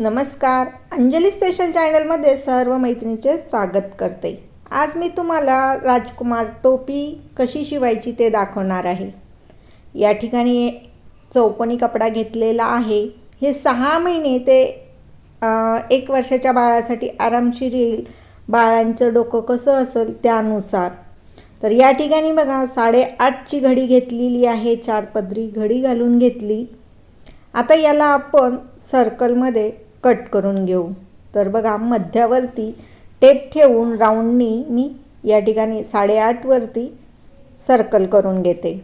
नमस्कार. अंजली स्पेशल चॅनलमध्ये सर्व मैत्रिणींचे स्वागत करते. आज मी तुम्हाला राजकुमार टोपी कशी शिवायची ते दाखवणार आहे. या ठिकाणी चौकोनी कपडा घेतलेला आहे. हे सहा महिने ते एक वर्षाच्या बाळासाठी आरामशीर येईल. बाळांचं डोकं कसं असेल त्यानुसार. तर या ठिकाणी बघा साडेआठची घडी घेतलेली आहे. चार पदरी घडी घालून घेतली. आता याला आपण सर्कलमध्ये कट करून घेऊ. तर बघा मध्यावरती टेप ठेवून राऊंडनी मी या ठिकाणी साडेआठवरती सर्कल करून घेते.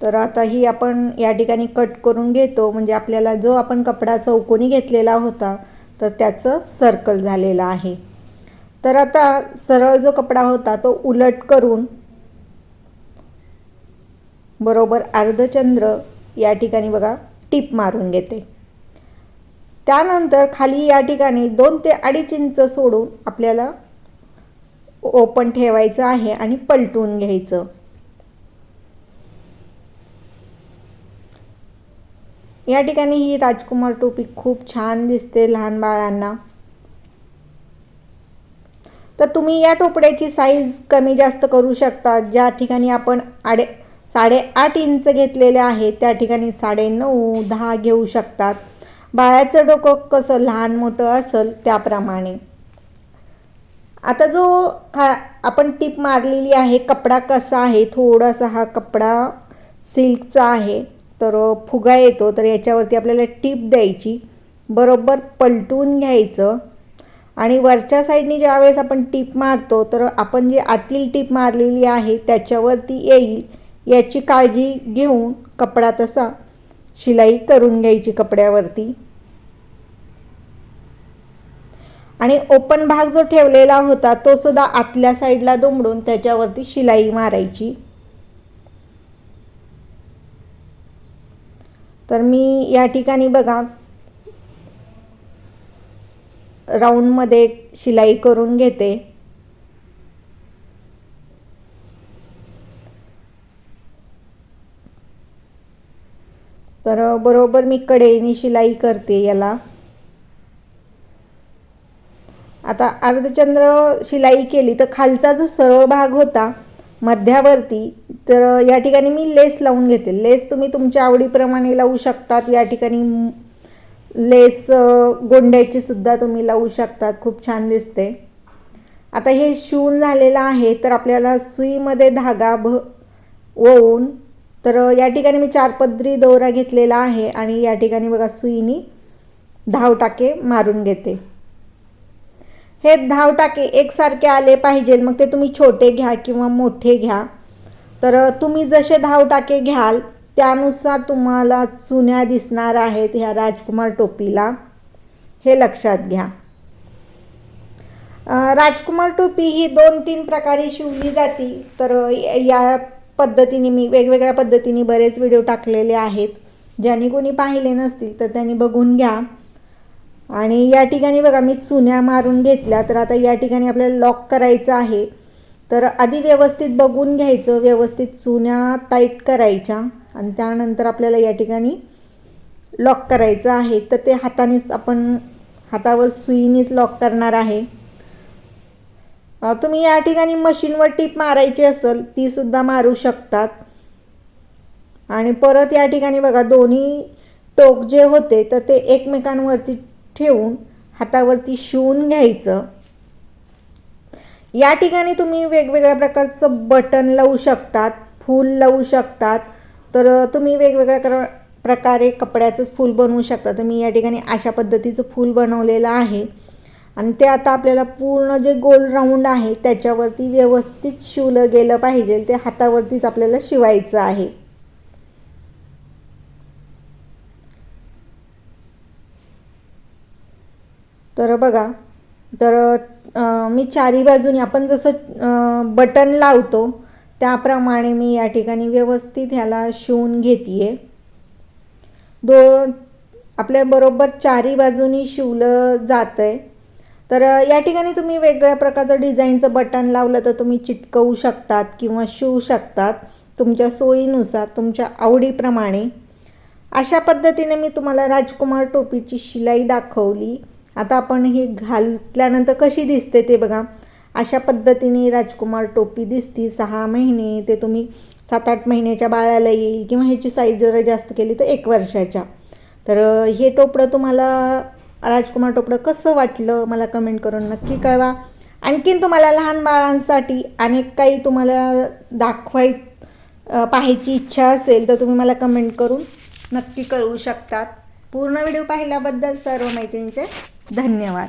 तर आता ही आपण या ठिकाणी कट करून घेतो. म्हणजे आपल्याला जो आपण कपडा चौकोनी घेतलेला होता तर त्याचं सर्कल झालेलं आहे. तर आता सरळ जो कपडा होता तो उलट करून बरोबर अर्धचंद्र या ठिकाणी बघा टीप मारून घेते. त्यानंतर खाली या ठिकाणी दोन ते अडीच इंच सोडून आपल्याला ओपन ठेवायचं आहे आणि पलटून घ्यायचं. या ठिकाणी ही राजकुमार टोपी खूप छान दिसते लहान बाळांना. तर तुम्ही या टोपड्याची साईज कमी जास्त करू शकता. ज्या ठिकाणी आपण आडे साडेआठ इंच घेतलेले आहेत. त्या ठिकाणी साडे नऊ दहा घेऊ शकतात. बाळाचं डोकं कसं लहान मोठं असेल त्याप्रमाणे. आता जो खा आपण टीप मारलेली आहे कपडा कसा आहे थोडासा हा कपडा सिल्कचा आहे तर फुगा येतो तर याच्यावरती आपल्याला टीप द्यायची. बरोबर पलटून घ्यायचं. आणि वरच्या साईडनी ज्यावेळेस आपण टीप मारतो तर आपण जी आतील टीप मारलेली आहे त्याच्यावरती येईल. याची काळजी घेऊन कपडा तसा शिलाई करून घ्यायची कपड्यावरती. आणि ओपन भाग जो ठेवलेला होता तो सुद्धा आतल्या साईडला दुमडून त्याच्यावरती शिलाई मारायची. तर मी या ठिकाणी बघा राऊंडमध्ये शिलाई करून घेते. तर बरोबर मी कडेनी शिलाई करते याला. आता अर्धचंद्र शिलाई केली तर खालचा जो सरळ भाग होता मध्यावरती तर या ठिकाणी मी लेस लावून घेते. लेस तुम्ही तुमच्या आवडीप्रमाणे लावू शकतात. या ठिकाणी लेस गोंड्याची सुद्धा तुम्ही लावू शकतात. खूप छान दिसते. आता हे शिवून झालेलं आहे तर आपल्याला सुईमध्ये धागा भ ओवून तर या ठिकाणी मी चार पदरी दोरा घेतलेला आहे आणि या ठिकाणी बघा सुईनी धाव टाके मारून घेते. हे धाव टाके एकसारखे आले पाहिजे मग ते तुम्ही छोटे घ्या किंवा मोठे घ्या. तर तुम्ही जसे धाव टाके घ्याल त्यानुसार तुम्हाला चुन्या दिसणार आहेत ह्या राजकुमार टोपीला. हे लक्षात घ्या. राजकुमार टोपी ही दोन तीन प्रकारे शिवली जाती. तर या पद्धतीने मी वेगवेगळ्या पद्धतीने बरेच व्हिडिओ टाकलेले आहेत. ज्यांनी कोणी पाहिले नसतील तर त्यांनी बघून घ्या. आणि या ठिकाणी बघा मी चुन्या मारून घेतल्या. तर आता या ठिकाणी आपल्याला लॉक करायचं आहे. तर आधी व्यवस्थित बघून घ्यायचं. व्यवस्थित चुन्या टाईट करायच्या. आणि त्यानंतर आपल्याला या ठिकाणी लॉक करायचं आहे. तर ते हातानेच आपण हातावर सुईनेच लॉक करणार आहे. तुम्ही या ठिकाणी मशीनवर टीप मारायची असेल तीसुद्धा मारू शकतात. आणि परत या ठिकाणी बघा दोन्ही टोक जे होते तर ते एकमेकांवरती ठेवून हातावरती शिवून घ्यायचं. या ठिकाणी तुम्ही वेगवेगळ्या प्रकारचं बटन लावू शकतात फूल लावू शकतात. तर तुम्ही वेगवेगळ्या कर प्रकारे कपड्याचंच फूल बनवू शकता. तर मी या ठिकाणी अशा पद्धतीचं फूल बनवलेलं आहे. आणि ते आता आपल्याला पूर्ण जे गोल राऊंड आहे त्याच्यावरती व्यवस्थित शिवलं गेलं पाहिजे. ते हातावरतीच आपल्याला शिवायचं आहे. तर बघा तर मी चारी बाजूनी आपण जसं बटन लावतो त्याप्रमाणे मी या ठिकाणी व्यवस्थित ह्याला शिवून घेते आहे दोन आपल्या बरोबर चारी बाजूनी शिवलं जातं आहे तर या ठिकाणी तुम्ही वेगळ्या प्रकारचं डिझाईनचं बटन लावलं तर तुम्ही चिटकवू शकतात किंवा शिवू शकतात तुमच्या सोयीनुसार तुमच्या आवडीप्रमाणे. अशा पद्धतीने मी तुम्हाला राजकुमार टोपीची शिलाई दाखवली. आता आपण ही घातल्यानंतर कशी दिसते ते बघा. अशा पद्धतीने राजकुमार टोपी दिसती. सहा महिने ते तुम्ही सात आठ महिन्याच्या बाळाला येईल किंवा ह्याची साईज जरा जास्त केली तर एक वर्षाच्या. तर हे टोपडं तुम्हाला राजकुमार टोपडं कसं वाटलं मला कमेंट करून नक्की कळवा. आणखीन तुम्हाला लहान बाळांसाठी अनेक काही तुम्हाला दाखवाय पाहायची इच्छा असेल तर तुम्ही मला कमेंट करून नक्की कळवू शकतात. पूर्ण व्हिडिओ पाहिल्याबद्दल सर्व मैत्रिणींचे धन्यवाद.